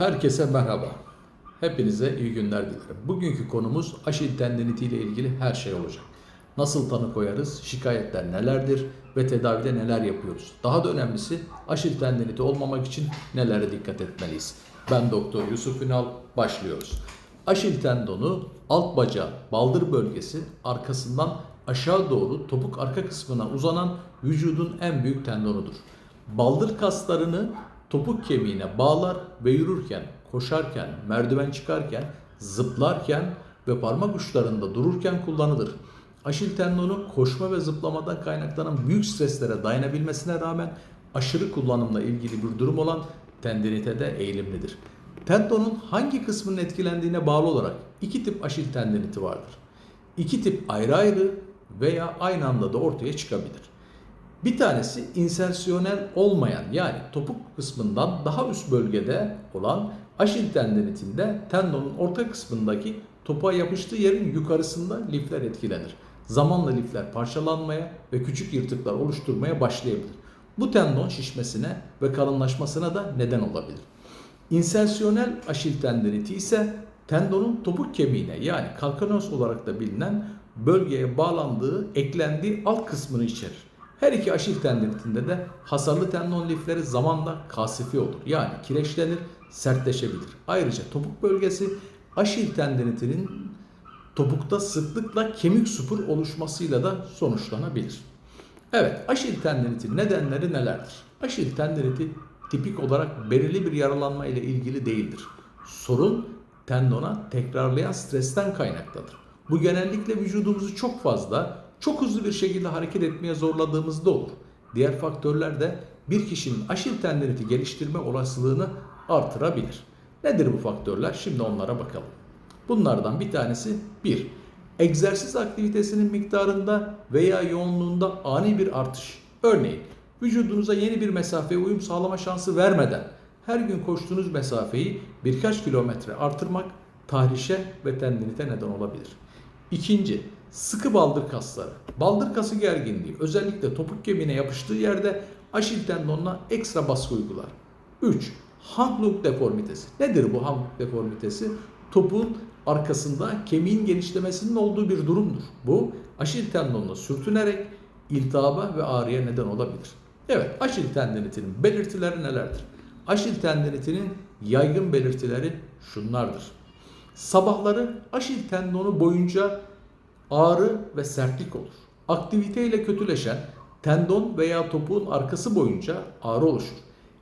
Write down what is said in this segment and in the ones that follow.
Herkese merhaba. Hepinize iyi günler dilerim. Bugünkü konumuz aşil tendiniti ile ilgili her şey olacak. Nasıl tanı koyarız, şikayetler nelerdir ve tedavide neler yapıyoruz? Daha da önemlisi aşil tendiniti olmamak için nelere dikkat etmeliyiz? Ben Doktor Yusuf Ünal, başlıyoruz. Aşil tendonu alt bacağı, baldır bölgesi arkasından aşağı doğru topuk arka kısmına uzanan vücudun en büyük tendonudur. Baldır kaslarını topuk kemiğine bağlar ve yürürken, koşarken, merdiven çıkarken, zıplarken ve parmak uçlarında dururken kullanılır. Aşil tendonu koşma ve zıplamadan kaynaklanan büyük streslere dayanabilmesine rağmen aşırı kullanımla ilgili bir durum olan tendinitede eğilimlidir. Tendonun hangi kısmının etkilendiğine bağlı olarak iki tip aşil tendiniti vardır. İki tip ayrı ayrı veya aynı anda da ortaya çıkabilir. Bir tanesi insersiyonel olmayan yani topuk kısmından daha üst bölgede olan aşil tendinitinde tendonun orta kısmındaki topuğa yapıştığı yerin yukarısında lifler etkilenir. Zamanla lifler parçalanmaya ve küçük yırtıklar oluşturmaya başlayabilir. Bu tendon şişmesine ve kalınlaşmasına da neden olabilir. İnsersiyonel aşil tendiniti ise tendonun topuk kemiğine yani kalkanos olarak da bilinen bölgeye bağlandığı, eklendiği alt kısmını içerir. Her iki aşil tendinitinde de hasarlı tendon lifleri zamanla kasifi olur. Yani kireçlenir, sertleşebilir. Ayrıca topuk bölgesi aşil tendinitinin topukta sıklıkla kemik supur oluşmasıyla da sonuçlanabilir. Evet, aşil tendinitin nedenleri nelerdir? Aşil tendiniti tipik olarak belirli bir yaralanma ile ilgili değildir. Sorun tendona tekrarlayan stresten kaynaklanır. Bu genellikle vücudumuzu çok fazla, çok hızlı bir şekilde hareket etmeye zorladığımızda olur. Diğer faktörler de bir kişinin aşil tendiniti geliştirme olasılığını artırabilir. Nedir bu faktörler? Şimdi onlara bakalım. Bunlardan bir tanesi 1. Egzersiz aktivitesinin miktarında veya yoğunluğunda ani bir artış. Örneğin vücudunuza yeni bir mesafeye uyum sağlama şansı vermeden her gün koştuğunuz mesafeyi birkaç kilometre artırmak tahrişe ve tendinite neden olabilir. İkinci, sıkı baldır kasları. Baldır kası gerginliği özellikle topuk kemiğine yapıştığı yerde aşil tendonuna ekstra baskı uygular. 3. Hangluk deformitesi. Nedir bu hangluk deformitesi? Topun arkasında kemiğin genişlemesinin olduğu bir durumdur. Bu aşil tendonuna sürtünerek iltihaba ve ağrıya neden olabilir. Evet, aşil tendinitinin belirtileri nelerdir? Aşil tendinitinin yaygın belirtileri şunlardır. Sabahları aşil tendonu boyunca ağrı ve sertlik olur. Aktivite ile kötüleşen tendon veya topuğun arkası boyunca ağrı oluşur.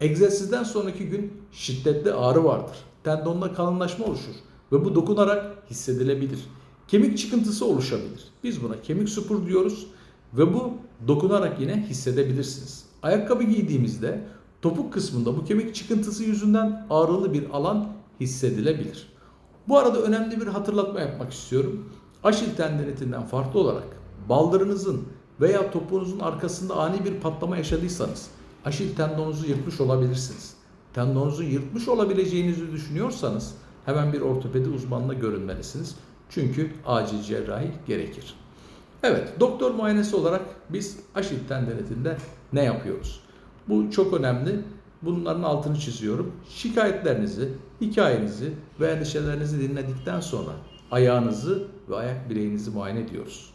Egzersizden sonraki gün şiddetli ağrı vardır. Tendonda kalınlaşma oluşur ve bu dokunarak hissedilebilir. Kemik çıkıntısı oluşabilir. Biz buna kemik supur diyoruz ve bu dokunarak yine hissedebilirsiniz. Ayakkabı giydiğimizde topuk kısmında bu kemik çıkıntısı yüzünden ağrılı bir alan hissedilebilir. Bu arada önemli bir hatırlatma yapmak istiyorum. Aşil tendinitinden farklı olarak baldırınızın veya topuğunuzun arkasında ani bir patlama yaşadıysanız aşil tendonunuzu yırtmış olabilirsiniz. Tendonunuzu yırtmış olabileceğinizi düşünüyorsanız hemen bir ortopedi uzmanına görünmelisiniz. Çünkü acil cerrahi gerekir. Evet, doktor muayenesi olarak biz aşil tendinitinde ne yapıyoruz? Bu çok önemli. Bunların altını çiziyorum. Şikayetlerinizi, hikayenizi ve endişelerinizi dinledikten sonra ayağınızı ve ayak bileğinizi muayene ediyoruz.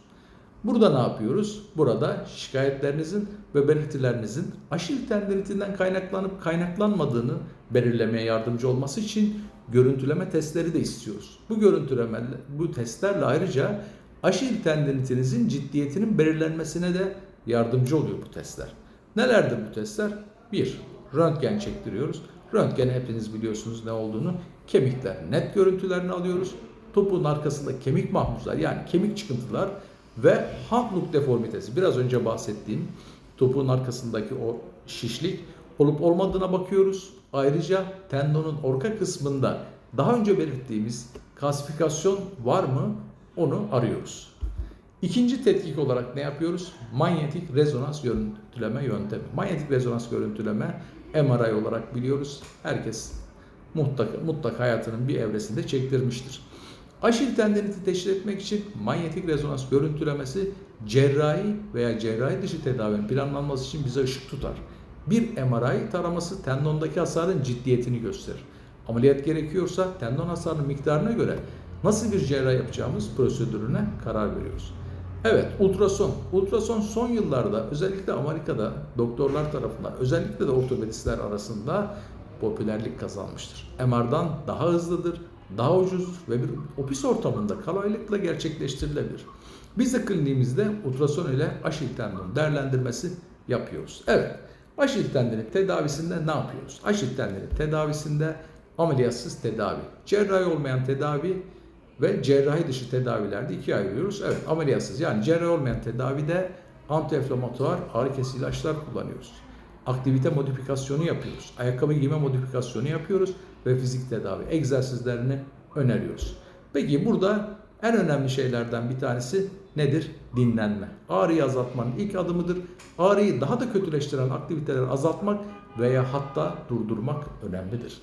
Burada ne yapıyoruz? Burada şikayetlerinizin ve belirtilerinizin aşil tendinitinden kaynaklanıp kaynaklanmadığını belirlemeye yardımcı olması için görüntüleme testleri de istiyoruz. Bu görüntüleme, bu testlerle ayrıca aşil tendinitinizin ciddiyetinin belirlenmesine de yardımcı oluyor bu testler. Nelerdir bu testler? 1. Röntgen çektiriyoruz. Röntgen hepiniz biliyorsunuz ne olduğunu. Kemikler net görüntülerini alıyoruz. Topuğun arkasında kemik mahmuzlar yani kemik çıkıntılar ve Hantluk deformitesi biraz önce bahsettiğim topuğun arkasındaki o şişlik olup olmadığına bakıyoruz. Ayrıca tendonun orka kısmında daha önce belirttiğimiz kalsifikasyon var mı onu arıyoruz. İkinci tetkik olarak ne yapıyoruz? Manyetik rezonans görüntüleme yöntemi. Manyetik rezonans görüntüleme MRI olarak biliyoruz. Herkes mutlaka, mutlaka hayatının bir evresinde çektirmiştir. Aşil tendiniti teşhis etmek için manyetik rezonans görüntülemesi cerrahi veya cerrahi dışı tedavinin planlanması için bize ışık tutar. Bir MRI taraması tendondaki hasarın ciddiyetini gösterir. Ameliyat gerekiyorsa tendon hasarının miktarına göre nasıl bir cerrahi yapacağımız prosedürüne karar veriyoruz. Evet, ultrason. Ultrason son yıllarda özellikle Amerika'da doktorlar tarafından, özellikle de ortopedistler arasında popülerlik kazanmıştır. MR'dan daha hızlıdır, daha ucuz ve bir ofis ortamında kolaylıkla gerçekleştirilebilir. Biz de kliniğimizde ultrason ile aşil tendon değerlendirmesi yapıyoruz. Evet, aşil tendini tedavisinde ne yapıyoruz? Aşil tendini tedavisinde ameliyatsız tedavi, cerrahi olmayan tedavi ve cerrahi dışı tedavilerde ikiye ayırıyoruz. Evet, ameliyatsız yani cerrahi olmayan tedavide antiinflamatuar ağrı kesici ilaçlar kullanıyoruz. Aktivite modifikasyonu yapıyoruz. Ayakkabı giyme modifikasyonu yapıyoruz ve fizik tedavi egzersizlerini öneriyoruz. Peki burada en önemli şeylerden bir tanesi nedir? Dinlenme. Ağrıyı azaltmanın ilk adımıdır. Ağrıyı daha da kötüleştiren aktiviteleri azaltmak veya hatta durdurmak önemlidir.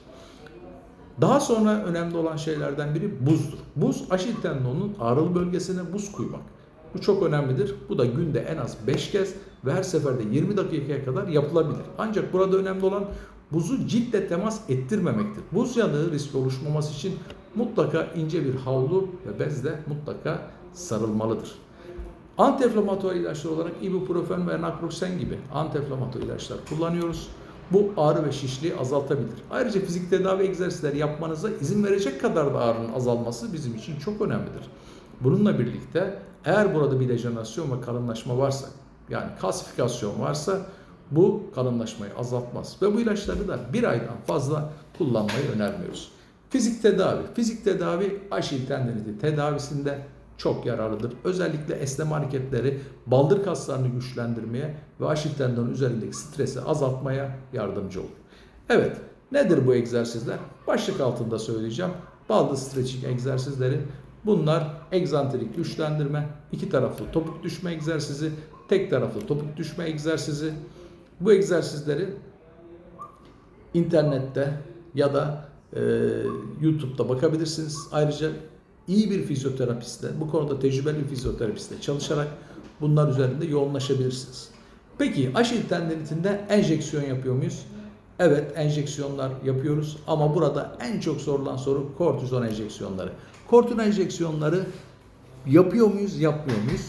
Daha sonra önemli olan şeylerden biri buzdur. Buz aşil tendonunun ağrılı bölgesine buz koymak. Bu çok önemlidir. Bu da günde en az 5 kez ve her seferde 20 dakikaya kadar yapılabilir. Ancak burada önemli olan buzu ciltle temas ettirmemektir. Buz yanığı riski oluşmaması için mutlaka ince bir havlu ve bezle mutlaka sarılmalıdır. Antiinflamatuar ilaçlar olarak ibuprofen ve naproxen gibi antiinflamatuar ilaçlar kullanıyoruz. Bu ağrı ve şişliği azaltabilir. Ayrıca fizik tedavi egzersizleri yapmanıza izin verecek kadar da ağrının azalması bizim için çok önemlidir. Bununla birlikte eğer burada bir dejenerasyon ve kalınlaşma varsa yani kalsifikasyon varsa bu kalınlaşmayı azaltmaz. Ve bu ilaçları da bir aydan fazla kullanmayı önermiyoruz. Fizik tedavi. Fizik tedavi aşil tendiniti tedavisinde çok yararlıdır. Özellikle esneme hareketleri baldır kaslarını güçlendirmeye ve aşil tendonun üzerindeki stresi azaltmaya yardımcı olur. Evet, nedir bu egzersizler? Başlık altında söyleyeceğim. Baldır stretching egzersizleri. Bunlar egzantrik güçlendirme, iki taraflı topuk düşme egzersizi, tek taraflı topuk düşme egzersizi. Bu egzersizleri internette ya da e, YouTube'da bakabilirsiniz. Ayrıca iyi bir fizyoterapistle, bu konuda tecrübeli bir fizyoterapistle çalışarak bunlar üzerinde yoğunlaşabilirsiniz. Peki aşil tendinitinde enjeksiyon yapıyor muyuz? Evet enjeksiyonlar yapıyoruz ama burada en çok sorulan soru kortizon enjeksiyonları. Kortizon enjeksiyonları yapıyor muyuz, yapmıyor muyuz?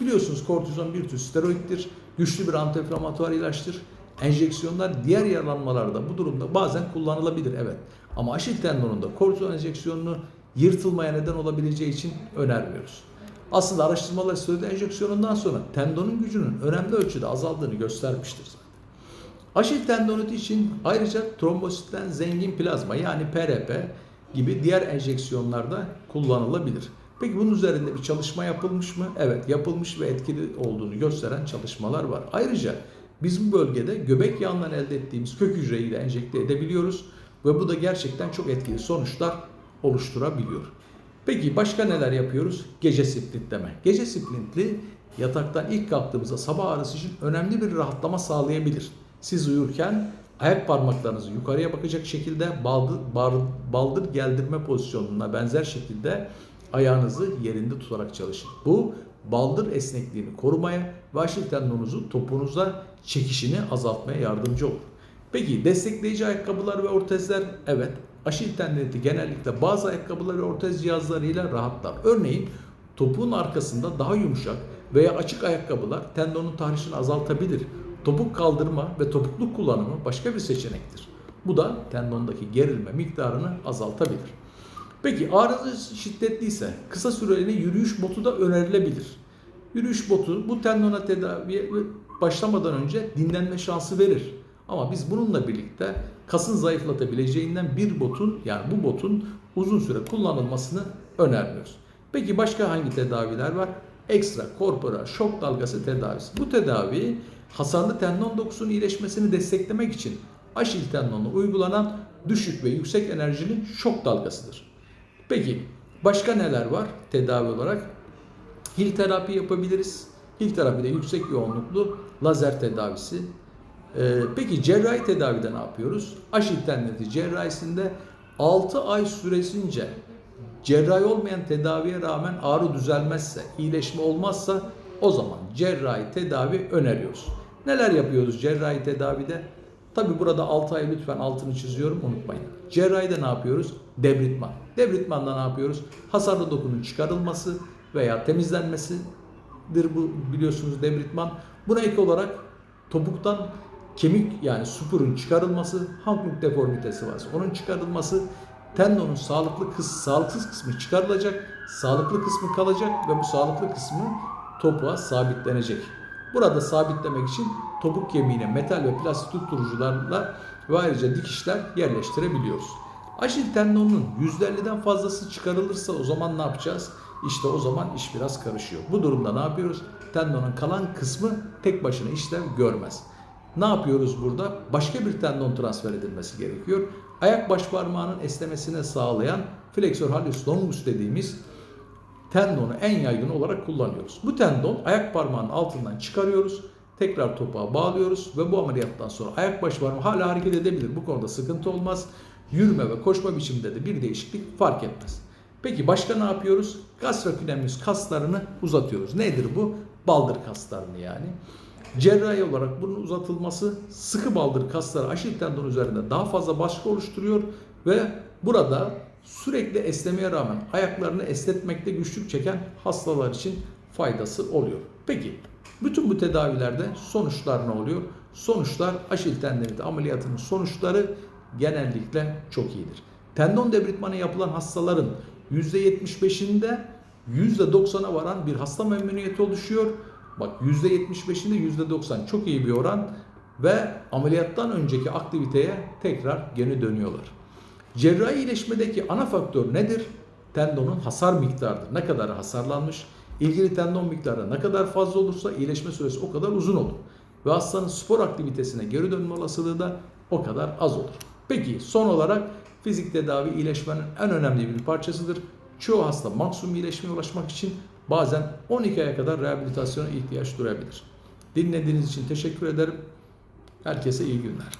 Biliyorsunuz kortizon bir tür steroiddir, güçlü bir antiinflamatuar ilaçtır. Enjeksiyonlar diğer yaralanmalarda bu durumda bazen kullanılabilir evet. Ama aşil tendonunda kortizon enjeksiyonunu yırtılmaya neden olabileceği için önermiyoruz. Aslında araştırmalar steroid enjeksiyonundan sonra tendonun gücünün önemli ölçüde azaldığını göstermiştir zaten. Aşil tendoniti için ayrıca trombositten zengin plazma yani PRP gibi diğer enjeksiyonlarda kullanılabilir. Peki bunun üzerinde bir çalışma yapılmış mı? Evet yapılmış ve etkili olduğunu gösteren çalışmalar var. Ayrıca biz bu bölgede göbek yağından elde ettiğimiz kök hücreyi de enjekte edebiliyoruz ve bu da gerçekten çok etkili sonuçlar oluşturabiliyor. Peki başka neler yapıyoruz? Gece sprintleme. Gece sprintli yataktan ilk kalktığımızda sabah ağrısı için önemli bir rahatlama sağlayabilir. Siz uyurken ayak parmaklarınızı yukarıya bakacak şekilde baldır, baldır geldirme pozisyonuna benzer şekilde ayağınızı yerinde tutarak çalışın. Bu baldır esnekliğini korumaya ve aşil tendonunuzu topunuza çekişini azaltmaya yardımcı olur. Peki destekleyici ayakkabılar ve ortezler evet aşil tendiniti genellikle bazı ayakkabılar ve ortez cihazlarıyla rahatlar. Örneğin topuğun arkasında daha yumuşak veya açık ayakkabılar tendonun tahrişini azaltabilir. Topuk kaldırma ve topukluk kullanımı başka bir seçenektir. Bu da tendondaki gerilme miktarını azaltabilir. Peki ağrınız şiddetliyse kısa süreli yürüyüş botu da önerilebilir. Yürüyüş botu bu tendona tedaviye başlamadan önce dinlenme şansı verir. Ama biz bununla birlikte kasın zayıflatabileceğinden bir botun yani bu botun uzun süre kullanılmasını önermiyoruz. Peki başka hangi tedaviler var? Ekstra korporal şok dalgası tedavisi. Bu tedavi hasarlı tendon dokusunun iyileşmesini desteklemek için aşil tendonuna uygulanan düşük ve yüksek enerjili şok dalgasıdır. Peki başka neler var tedavi olarak? Hil terapi yapabiliriz. Hil terapide yüksek yoğunluklu lazer tedavisi. Ee, peki cerrahi tedavide ne yapıyoruz? Aşil tendiniti cerrahisinde 6 ay süresince cerrahi olmayan tedaviye rağmen ağrı düzelmezse, iyileşme olmazsa o zaman cerrahi tedavi öneriyoruz. Neler yapıyoruz cerrahi tedavide? Tabi burada 6 ay lütfen altını çiziyorum unutmayın. Cerrahide ne yapıyoruz? Debritman. Debritmanda ne yapıyoruz? Hasarlı dokunun çıkarılması veya temizlenmesidir bu biliyorsunuz debritman. Buna ek olarak topuktan kemik yani supurun çıkarılması, Hankook deformitesi varsa onun çıkarılması, tendonun sağlıklı kıs, sağlıksız kısmı çıkarılacak, sağlıklı kısmı kalacak ve bu sağlıklı kısmı topuğa sabitlenecek. Burada sabitlemek için topuk kemiğine metal ve plastik tutturucularla ve ayrıca dikişler yerleştirebiliyoruz. Aşil tendonunun %50'den fazlası çıkarılırsa o zaman ne yapacağız? İşte o zaman iş biraz karışıyor. Bu durumda ne yapıyoruz? Tendonun kalan kısmı tek başına işlev görmez. Ne yapıyoruz burada? Başka bir tendon transfer edilmesi gerekiyor. Ayak baş parmağının esnemesini sağlayan flexor hallucis longus dediğimiz tendonu en yaygın olarak kullanıyoruz. Bu tendon ayak parmağının altından çıkarıyoruz. Tekrar topuğa bağlıyoruz ve bu ameliyattan sonra ayak baş parmağı hala hareket edebilir. Bu konuda sıkıntı olmaz. Yürüme ve koşma biçiminde de bir değişiklik fark etmez. Peki başka ne yapıyoruz? Gastrocnemius kaslarını uzatıyoruz. Nedir bu? Baldır kaslarını yani. Cerrahi olarak bunun uzatılması sıkı baldır kasları aşil tendon üzerinde daha fazla baskı oluşturuyor ve burada sürekli esnemeye rağmen ayaklarını esnetmekte güçlük çeken hastalar için faydası oluyor. Peki bütün bu tedavilerde sonuçlar ne oluyor? Sonuçlar aşil tendiniti ameliyatının sonuçları genellikle çok iyidir. Tendon debritmanı yapılan hastaların %75'inde %90'a varan bir hasta memnuniyeti oluşuyor. Bak %75'inde %90 çok iyi bir oran ve ameliyattan önceki aktiviteye tekrar geri dönüyorlar. Cerrahi iyileşmedeki ana faktör nedir? Tendonun hasar miktarıdır. Ne kadar hasarlanmış? İlgili tendon miktarı ne kadar fazla olursa iyileşme süresi o kadar uzun olur. Ve hastanın spor aktivitesine geri dönme olasılığı da o kadar az olur. Peki son olarak fizik tedavi iyileşmenin en önemli bir parçasıdır. Çoğu hasta maksimum iyileşmeye ulaşmak için bazen 12 aya kadar rehabilitasyona ihtiyaç duyabilir. Dinlediğiniz için teşekkür ederim. Herkese iyi günler.